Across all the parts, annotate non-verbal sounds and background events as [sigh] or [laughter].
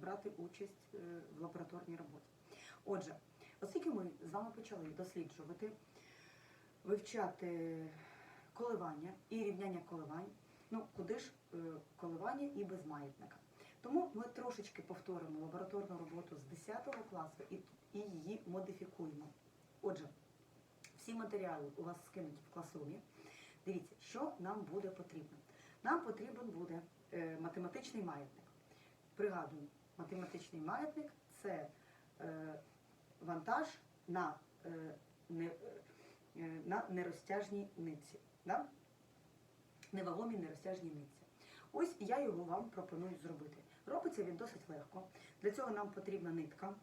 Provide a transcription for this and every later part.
брати участь е, в лабораторній роботі. Отже, оскільки ми з вами почали досліджувати, вивчати коливання і рівняння коливань, ну куди ж е, коливання і без маятника. Тому ми трошечки повторимо лабораторну роботу з 10 класу і, і її модифікуємо. Отже, всі матеріали у вас скинуті в класрумі. Дивіться, що нам буде потрібно. Нам потрібен буде е, математичний маятник. Пригадую, математичний маятник це е, вантаж на, е, е, на нерозтяжній нитці. Да? Невагомій нерозтяжній нитці. Ось я його вам пропоную зробити. Робиться він досить легко. Для цього нам потрібна нитка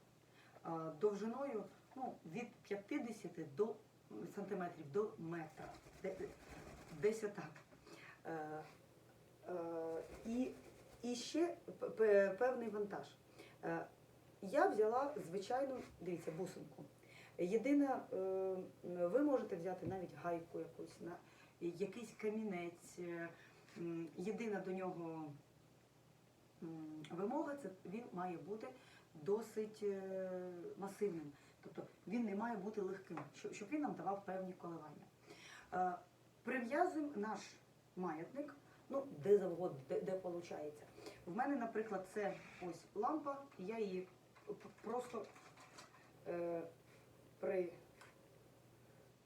довжиною ну, від 50 до сантиметрів до метра. Десь отак. І, ще певний вантаж. Е, я взяла звичайну, дивіться, бусинку. Єдине, ви можете взяти навіть гайку якусь, на, якийсь камінець. е, Єдина до нього вимога це він має бути досить е, масивним. Тобто він не має бути легким, щоб він нам давав певні коливання. Прив'язуємо наш маятник, ну, де завгодно, де, де виходить. В мене, наприклад, це ось лампа, я її просто е,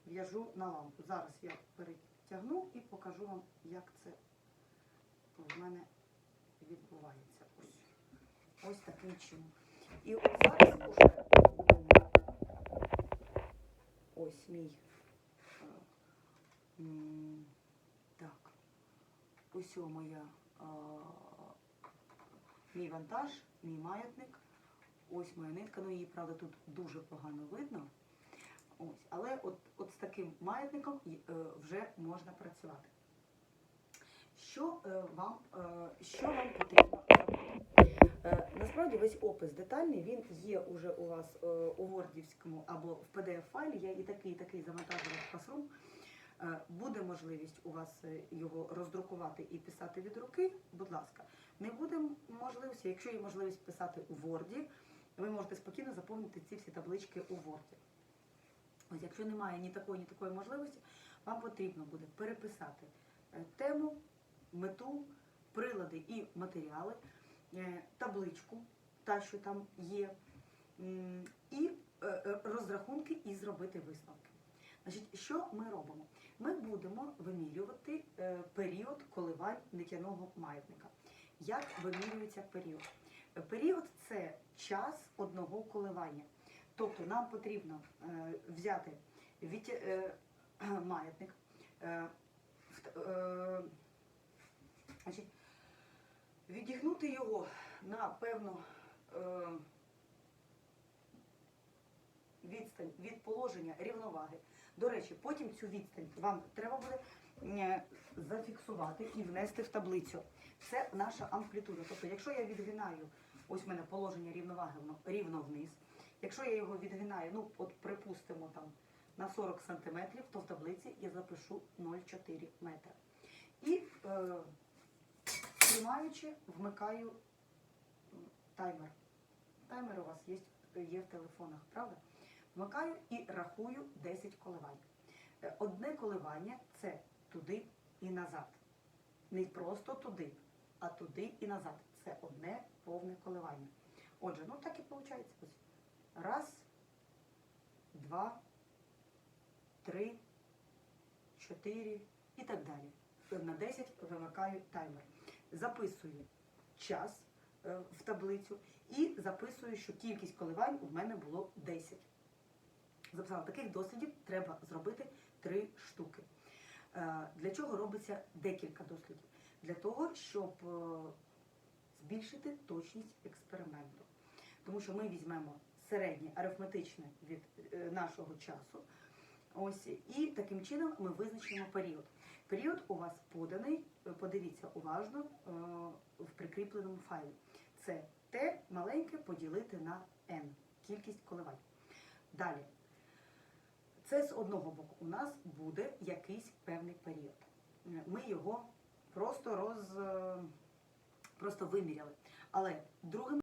прив'яжу на лампу. Зараз я перетягну і покажу вам, як це в мене відбувається. Ось, ось таким чином. І от зараз уже ось мій. е, м, Так. А, мій вантаж, мій маятник. Ось моя нитка. Ну її, правда, тут дуже погано видно. Ось, але от, от з таким маятником е, вже можна працювати. Що е, вам, е, що вам потрібно? Насправді весь опис детальний, він є уже у вас у Вордівському або в PDF-файлі. Я і такий, і такий завантажила в Classroom. Можливість у вас е, його роздрукувати і писати від руки, будь ласка. Не буде можливості, якщо є можливість писати у Word, ви можете спокійно заповнити ці всі таблички у Word. Ось якщо немає ні такої, ні такої можливості, вам потрібно буде переписати е, тему, мету, прилади і матеріали, е, табличку, та, що там є, і розрахунки і зробити висновки. Значить, що ми робимо? Ми будемо вимірювати е, період коливань нитяного маятника. Як вимірюється період? Період це час одного коливання. Тобто нам потрібно е, взяти від, е, [clears throat] маятник, значить, відігнути його на певну відстань від положення рівноваги. До речі, потім цю відстань вам треба буде е, зафіксувати і внести в таблицю. Це наша амплітуда. Тобто, якщо я відгинаю, ось в мене положення рівноваги рівно вниз. Якщо я його відгинаю, ну от припустимо там на 40 сантиметрів, то в таблиці я запишу 0,4 метра. І е, тримаючи, вмикаю таймер. Таймер у вас є, є в телефонах, правда? Вмикаю і рахую 10 коливань. Е, Одне коливання це туди і назад. Не просто туди, а туди і назад. Це одне повне коливання. Отже, ну так і виходить. Ось. Раз, два, три, чотири і так далі. На 10 вимикаю таймер. Записую час е, в таблицю і записую, що кількість коливань у мене було 10. Записала, таких дослідів треба зробити 3 штуки. Е, Для чого робиться декілька дослідів? Для того, щоб е, збільшити точність експерименту. Тому що ми візьмемо середнє арифметичне від е, нашого часу. Ось, і таким чином ми визначимо період. Період у вас поданий, подивіться уважно в прикріпленому файлі. Це Т маленьке поділити на n, кількість коливань. Далі. Це з одного боку. У нас буде якийсь певний період. Ми його просто роз, е, просто виміряли. Але другим